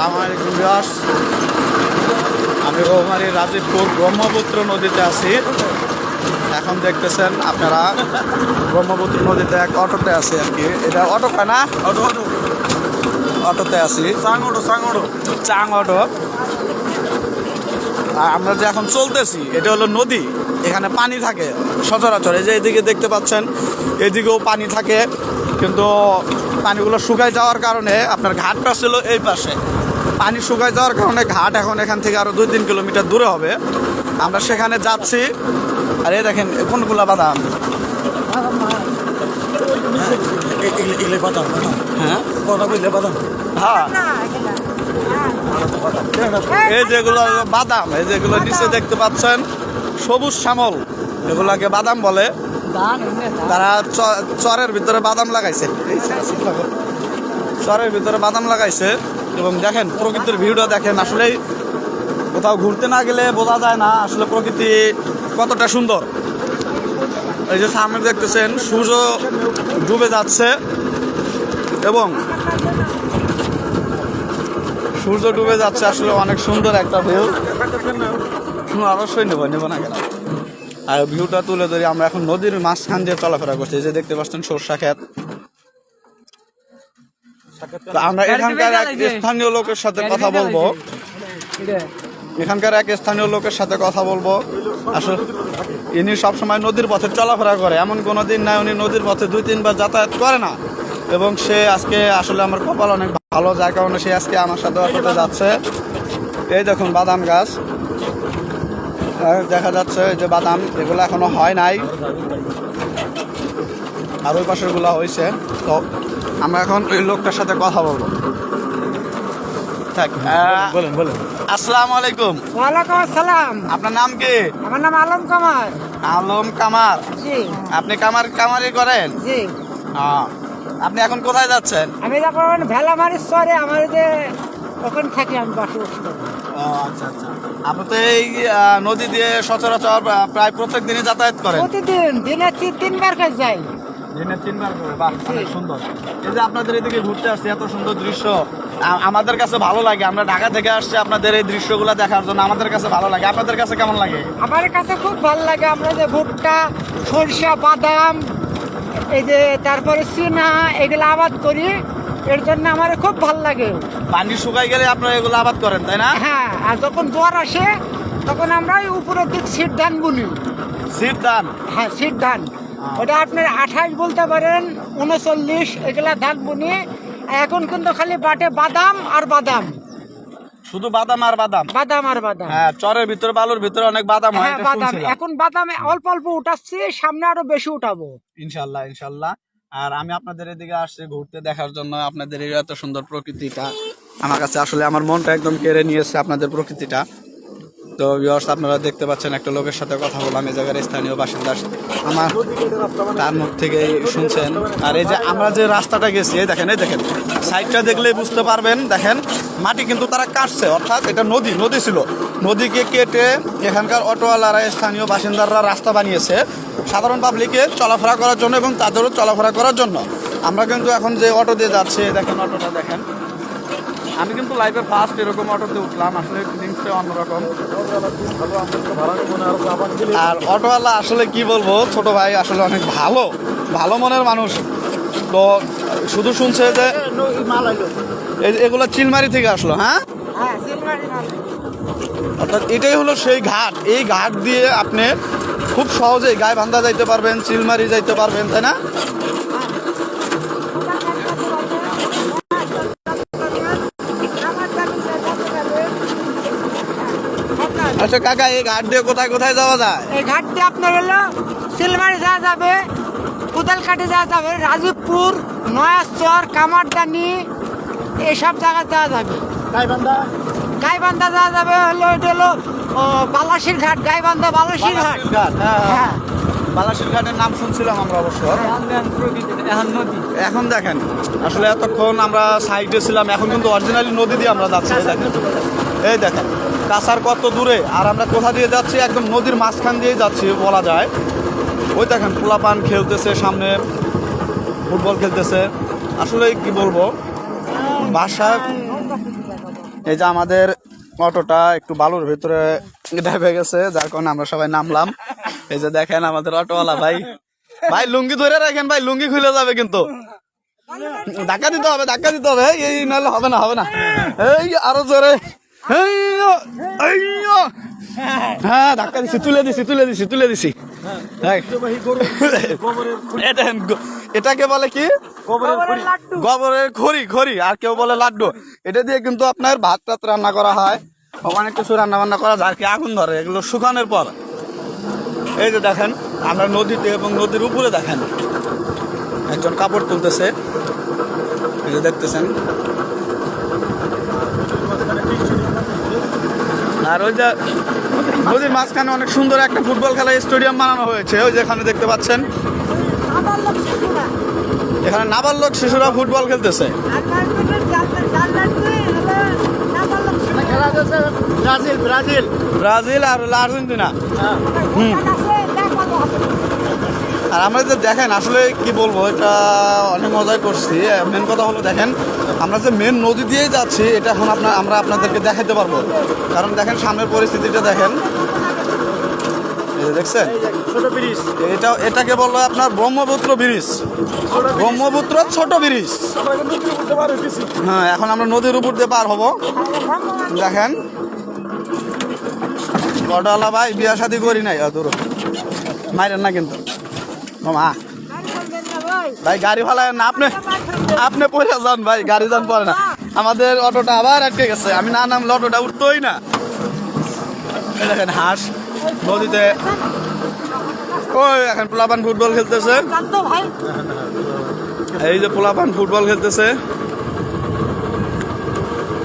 সালাম আলাইকুম আমি রৌমারি রাজীবপুর ব্রহ্মপুত্র নদীতে আছি। এখন দেখতেছেন আপনারা ব্রহ্মপুত্র নদীতে এক অটোতে আছি আর কি। এটা অটো না? Auto auto. অটোতে আছি। সাং অটো চাং অটো। আর আমরা যে এখন চলতেছি এটা হলো নদী। এখানে পানি থাকে সচরাচর। এই যে এদিকে দেখতে পাচ্ছেন এদিকেও পানি থাকে। কিন্তু পানিগুলো শুকায় যাওয়ার কারণে আপনার ঘাটটা ছিল এই পাশে। পানি শুকায় যাওয়ার কারণে ঘাট এখন এখান থেকে আরও দুই তিন কিলোমিটার দূরে হবে। আমরা সেখানে যাচ্ছি। আর এই দেখেন, কোনগুলা বাদাম? হ্যাঁ? কথা হ্যাঁ। এই যেগুলো বাদাম, এই যেগুলো নিচে দেখতে পাচ্ছেন, সবুজ শ্যামল, এগুলাকে বাদাম বলে। তারা চরের ভিতরে বাদাম লাগাইছে। চরের ভিতরে বাদাম লাগাইছে। এবং দেখেন, প্রকৃতির ভিউটা দেখেন আসলেই কোথাও ঘুরতে না গেলে বোঝা যায় না আসলে প্রকৃতি কতটা সুন্দর। এই যে সামনে দেখতেছেন, সূর্য ডুবে যাচ্ছে এবং সূর্য ডুবে যাচ্ছে আসলে অনেক সুন্দর একটা ভিউ অবশ্যই নেব নেব না কেন? আর ভিউটা তুলে ধরি, আমরা এখন নদীর মাঝখান দিয়ে চলাফেরা করছি যে দেখতে পাচ্ছেন সরষা ক্ষেত। তো আমরা এখানকার এক স্থানীয় লোকের সাথে কথা বলব। এখানকার এক স্থানীয় লোকের সাথে কথা বলব। আসলে ইনি সবসময় নদীর পথে চলাফেরা করে। এমন কোনো দিন নাই উনি নদীর পথে দুই তিনবার যাতায়াত করে না। এবং সে আজকে আসলে আমার কপাল অনেক ভালো যার কারণে সে আজকে আমার সাথে অটোতে যাচ্ছে। এই দেখুন বাদাম গাছ। আর দেখা যাচ্ছে যে বাদাম এগুলো এখনও হয় নাই। আর ওই পাশেরগুলা হয়েছে তো আমরা এখন ওই লোকটার সাথে কথা বলব। থাক বলেন বলেন আসসালামু আলাইকুম। ওয়ালাইকুম আসসালাম। আপনার নাম কি? আমার নাম আলম কামার আলম কামার জি। আপনি কামার কামারি করেন? জি। হ্যাঁ। আপনি এখন কোথায় যাচ্ছেন? আমি যখন ভেলামারি সরে আমার যে ওখানে থাকি আমি বাসে বসে ও আচ্ছা আচ্ছা। আপনি তো এই আহ, নদী দিয়ে সচরাচর প্রায় প্রত্যেক দিনই যাতায়াত করেন। প্রতিদিন দিনে তিন তিনবার কাজ যাই। দিনে তিনবার করে বাহ অনেক সুন্দর। এই যে আপনাদের এদিকে ঘুরতে আসছি এত সুন্দর দৃশ্য। আমাদের কাছে ভালো লাগে। আমরা ঢাকা থেকে আসছি আপনাদের এই দৃশ্যগুলো দেখার জন্য। আমাদের কাছে ভালো লাগে। আপনাদের কাছে কেমন লাগে? আমার কাছে খুব ভালো লাগে। আমরা যে ভুট্টা সরিষা বাদাম এই যে তারপরে চীনা এগুলো আবাদ করি। এর জন্য আমার খুব ভালো লাগে। পানি শুকাই গেলে আপনারা এগুলো আবাদ করেন তাই না? হ্যাঁ আর যখন জোয়ার আসে তখন আমরা উপরের দিক সিট ধান বুনি শীত ধান হ্যাঁ সিট ধান ওটা আপনার আঠাশ বলতে পারেন উনচল্লিশ এগুলা ধান বুনি। এখন কিন্তু খালি বাটে বাদাম আর বাদাম। শুধু বাদাম আর বাদাম? বাদাম আর বাদাম। হ্যাঁ চরের ভিতরে বালুর ভিতরে অনেক বাদাম হয় হ্যাঁ বাদাম। এখন বাদামে অল্প অল্প উঠাচ্ছি সামনে আরও বেশি উঠাবো। ইনশাল্লাহ ইনশাল্লাহ। আর আমি আপনাদের এদিকে আসছি ঘুরতে দেখার জন্য। আপনাদের এই এত সুন্দর প্রকৃতিটা আমার কাছে আসলে আমার মনটা একদম কেড়ে নিয়েছে আপনাদের প্রকৃতিটা। তো ভিউয়ার্স আপনারা দেখতে পাচ্ছেন একটা লোকের সাথে কথা বললাম। এই জায়গার স্থানীয় বাসিন্দা আমার তার মুখ থেকে শুনছেন। আর এই যে আমরা যে রাস্তাটা গেছি, এই দেখেন এই দেখেন। সাইডটা দেখলেই বুঝতে পারবেন, দেখেন, মাটি কিন্তু তারা কাটছে। অর্থাৎ এটা নদী নদী ছিল। নদীকে কেটে এখানকার অটোওয়ালারা, স্থানীয় বাসিন্দারা রাস্তা বানিয়েছে। সাধারণ পাবলিকে চলাফেরা করার জন্য এবং তাদেরও চলাফেরা করার জন্য। আমরা কিন্তু এখন যে অটো দিয়ে যাচ্ছি দেখেন অটোটা, দেখেন। আমি কিন্তু লাইফে ফার্স্ট এরকম অটোতে উঠলাম আসলে ফিলিংসটা অন্যরকম। আর অটোওয়ালা আসলে কি বলব ছোট ভাই আসলে অনেক ভালো ভালো মনের মানুষ। তো শুধু শুনছে যে এই- এগুলো চিলমারি থেকে আসলো হ্যাঁ? হ্যাঁ অর্থাৎ এটাই হলো সেই ঘাট। এই ঘাট দিয়ে আপনি খুব সহজেই গায়ে বান্ধা যাইতে পারবেন চিলমারি যাইতে পারবেন তাই না? আচ্ছা কাকা এই ঘাট দিয়ে কোথায় কোথায় যাওয়া যায়? এই ঘাট দিয়ে আপনার হলো সিলমারি যাওয়া যাবে কোদালকাটি যাওয়া যাবে রাজীবপুর নয়াচর কামারদানি এসব জায়গা যাওয়া যাবে। গাইবান্ধা? যাওয়া যাবে হলো এটা হলো ও, বালাসির ঘাট গাইবান্ধা বালাসির ঘাট। হ্যাঁ হ্যাঁ। হ্যাঁ। বালাসির ঘাটের নাম শুনছিলাম আমরা অবশ্য। এখন নদী। এখন দেখেন আসলে এতক্ষণ আমরা সাইডে ছিলাম এখন কিন্তু অরিজিনালি নদী দিয়ে আমরা যাচ্ছি দেখেন। এই দেখেন। কাছার কত দূরে? আর আমরা কোথা দিয়ে যাচ্ছি? একদম নদীর মাঝখান দিয়ে যাচ্ছি বলা যায়। ওই দেখেন পোলাপান খেলতেছে সামনে ফুটবল খেলতেছে। আসলে কি বলব? বাসা এই যে আমাদের অটোটা একটু বালুর ভিতরে ডেবে গেছে যার কারণে আমরা সবাই নামলাম। এই যে দেখেন আমাদের অটোওয়ালা ভাই। ভাই লুঙ্গি ধরে রাখেন ভাই লুঙ্গি খুলে যাবে কিন্তু। ধাক্কা দিতে হবে ধাক্কা দিতে হবে। এই, নাহলে হবে না হবে না। এই আরও জোরে। হ্যাঁ তুলে দিছি তুলে দিছি তুলে দিছি। এটাকে বলে কি? গোবরের খড়ি খড়ি, আর কেউ বলে লাড্ডু। এটা দিয়ে কিন্তু আপনার ভাত টাত রান্না করা হয়, অনেক কিছু রান্না বান্না করা যায় কি আগুন ধরে, এগুলো শুকানোর পর। এই যে দেখেন, আমরা নদীতে এবং নদীর উপরে দেখেন। একজন কাপড় তুলতেছে। এই যে দেখতেছেন আর ওই যে নদীর মাঝখানে অনেক সুন্দর একটা ফুটবল খেলার স্টেডিয়াম বানানো হয়েছে, ওই যেখানে দেখতে পাচ্ছেন। এখানে নাবালক শিশুরা ফুটবল খেলতেছে। Brazil Brazil. ব্রাজিল আর আর্জেন্টিনা। হুম। আর আমরা যে দেখেন আসলে কি বলব এটা অনেক মজাই করছি। মেন কথা হলো দেখেন আমরা যে মেন নদী দিয়েই যাচ্ছি এটা এখন আপনার আমরা আপনাদেরকে দেখাতে পারব। কারণ দেখেন সামনের পরিস্থিতিটা দেখেন। দেখছেন? এটা এটাকে বলল আপনার ব্রহ্মপুত্র ব্রিজ। ব্রহ্মপুত্র ছোট ব্রিজ। হ্যাঁ এখন আমরা নদীর উপর দিয়ে পার হব। দেখেন। কটালা ভাই বিয়া শাদি করি নাই দূর মাইরেন না কিন্তু। ভাই, গাড়ি ফালায় না, আপনি আপনি পরে যান ভাই, গাড়ি যান পরে না। আমাদের অটোটা আবার আটকে গেছে। আমি না নামলে অটোটা উঠতোই না। দেখেন হাঁস, নদীতে ওই, এখন পোলাপান ফুটবল খেলতেছে। এই যে পোলাপান ফুটবল খেলতেছে।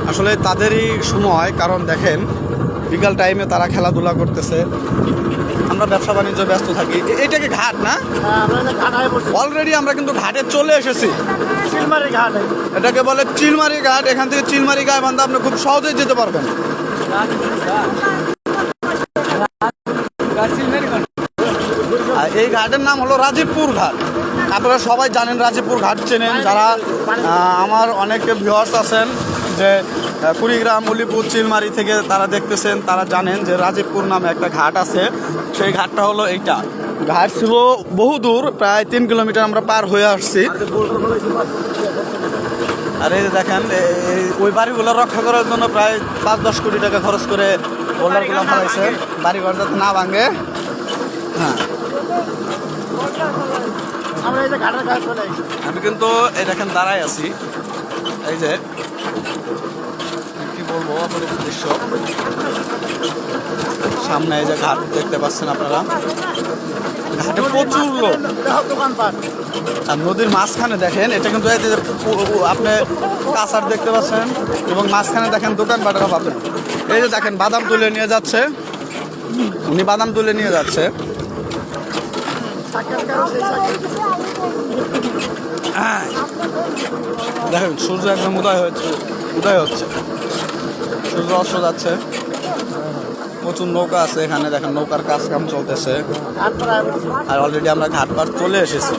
আসলে তাদেরই সময়, কারণ দেখেন, বিকাল টাইমে তারা খেলাধুলা করতেছে। আমরা ব্যবসা বাণিজ্য ব্যস্ত থাকি। এ- এটাকে ঘাট না? হ্যাঁ আমরা অলরেডি কিন্তু ঘাটে চলে এসেছি। ঘাট। এটাকে বলে চিলমারি ঘাট। এখান থেকে চিলমারি গায়ে বান্ধা আপনি খুব সহজেই যেতে পারবেন। এই ঘাটের নাম হলো রাজীবপুর ঘাট। আপনারা সবাই জানেন রাজীবপুর ঘাট চেনেন। যারা আমার অনেকে ভিউয়ার্স আছেন যে কুড়িগ্রাম উলিপুর চিলমারি থেকে তারা দেখতেছেন তারা জানেন যে রাজীবপুর নামে একটা ঘাট আছে। সেই ঘাটটা হলো এইটা। ঘাট ছিল বহু দূর প্রায় তিন কিলোমিটার আমরা পার হয়ে আসছি। আর এই যে দেখেন এই- ওই বাড়িগুলো রক্ষা করার জন্য প্রায় পাঁচ দশ কোটি টাকা খরচ করে বোল্ডারগুলো ফেলাইছে বাড়িঘর যাতে না ভাঙে। হ্যাঁ। আমরা এই যে ঘাটের ঘাট চলে এসেছি আমি কিন্তু এই দেখেন দাঁড়াই আছি। এই যে সামনে এই যে ঘাট দেখতে পাচ্ছেন আপনারা। ঘাটে প্রচুর লোক। আর নদীর মাঝখানে দেখেন, এটা কিন্তু আপনি কাঁচার দেখতে পাচ্ছেন এবং মাঝখানে দেখেন দোকান দোকানপাটেরা পাবেন এই যে দেখেন, বাদাম তুলে নিয়ে যাচ্ছে। উনি বাদাম তুলে নিয়ে যাচ্ছে। দেখেন, সূর্য একদম উদয় হচ্ছে উদয় হচ্ছে। যাচ্ছে। প্রচুর নৌকা আছে এখানে, দেখেন নৌকার কাজ কাম চলতেছে। আর অলরেডি আমরা ঘাট পার চলে এসেছি।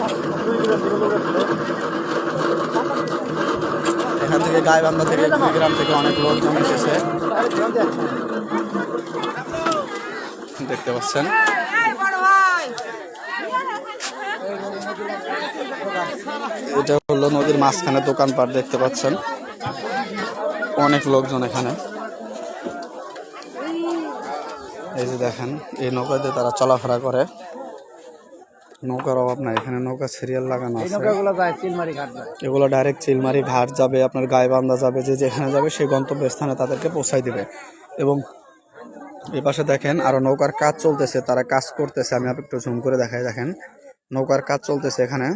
এখান থেকে গাইবান্ধা থেকে গ্রাম থেকে অনেক লোকজন এসেছে দেখতে পাচ্ছেন? এটা হলো নদীর মাঝখানে দোকানপাট, দেখতে পাচ্ছেন? অনেক লোকজন এখানে। এই যে দেখেন এই নৌকাতে তারা চলাফেরা করে। নৌকার অভাব নাই এখানে নৌকা সিরিয়াল লাগানো আছে। এগুলো ডাইরেক্ট চিলমারি ঘাট যাবে আপনার গায়েবান্ধা যাবে যে যেখানে যাবে সেই গন্তব্য স্থানে তাদেরকে পৌঁছাই দিবে। এবং এই পাশে দেখেন আরও নৌকার কাজ চলতেছে তারা কাজ করতেছে। আমি একটু ঝুম করে দেখাই দেখেন নৌকার কাজ চলতেছে এখানে।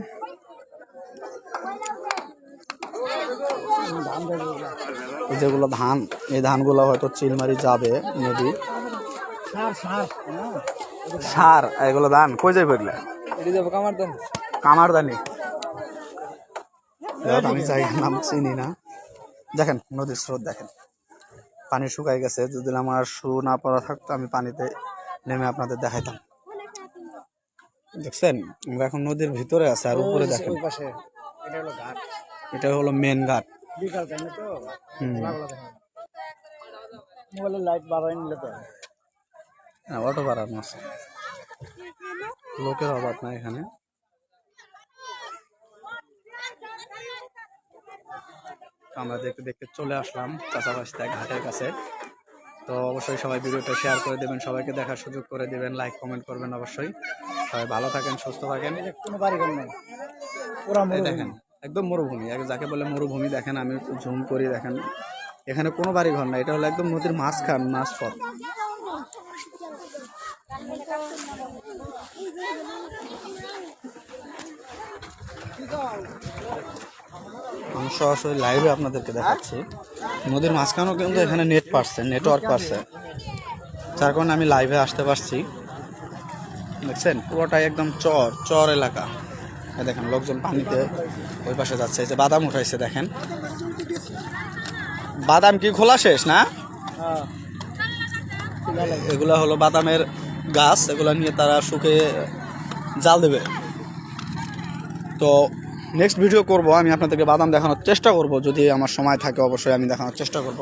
এই যেগুলো ধান এই ধানগুলো হয়তো চিলমারি যাবে মেবি সার এগুলো ধান কই যাবে এগুলা? এটি যাব দেন কামারদানি। যাক, আমি জায়গার নাম চিনি না। দেখেন নদীর স্রোত দেখেন। পানি শুকাই গেছে যদি আমার শু না পড়া থাকতো আমি পানিতে নেমে আপনাদের দেখাইতাম। দেখছেন? আমরা এখন নদীর ভিতরে আছে আর উপরে দেখেন। এটা হলো মেন ঘাট। বিকাল টাইমে তো? মোবাইলের লাইট বাড়াই নিলে তো হ্যাঁ অটো বাড়ানো আছে লোকের অভাব নাই এখানে। আমরা দেখতে দেখতে চলে আসলাম চাচাবাসিতে ঘাটের কাছে। তো অবশ্যই সবাই ভিডিওটা শেয়ার করে দেবেন সবাইকে দেখার সুযোগ করে দেবেন লাইক কমেন্ট করবেন অবশ্যই। সবাই ভালো থাকেন সুস্থ থাকেন। কোনো বাড়ি ঘর নাই। পুরা দেখেন একদম মরুভূমি। যাকে বলে মরুভূমি দেখেন আমি জুম করি দেখেন। এখানে কোনো বাড়ি ঘর না এটা হলো একদম নদীর মাঝখান মাঝপথ। আমি সরাসরি লাইভে আপনাদেরকে দেখাচ্ছি। নদীর মাঝখানেও কিন্তু এখানে নেট পারছে নেটওয়ার্ক পারছে যার কারণে আমি লাইভে আসতে পারছি। দেখছেন? পুরোটাই একদম চর চর এলাকা। দেখেন, লোকজন পানিতে ওই পাশে যাচ্ছে। যে বাদাম উঠাইছে, দেখেন। বাদাম কি খোলা শেষ না? হ্যাঁ। এগুলা হলো বাদামের গাছ, এগুলা নিয়ে তারা শুকিয়ে জাল দেবে। তো নেক্সট ভিডিও করব, আমি আপনাদেরকে বাদাম দেখানোর চেষ্টা করব। যদি আমার সময় থাকে, অবশ্যই আমি দেখানোর চেষ্টা করব।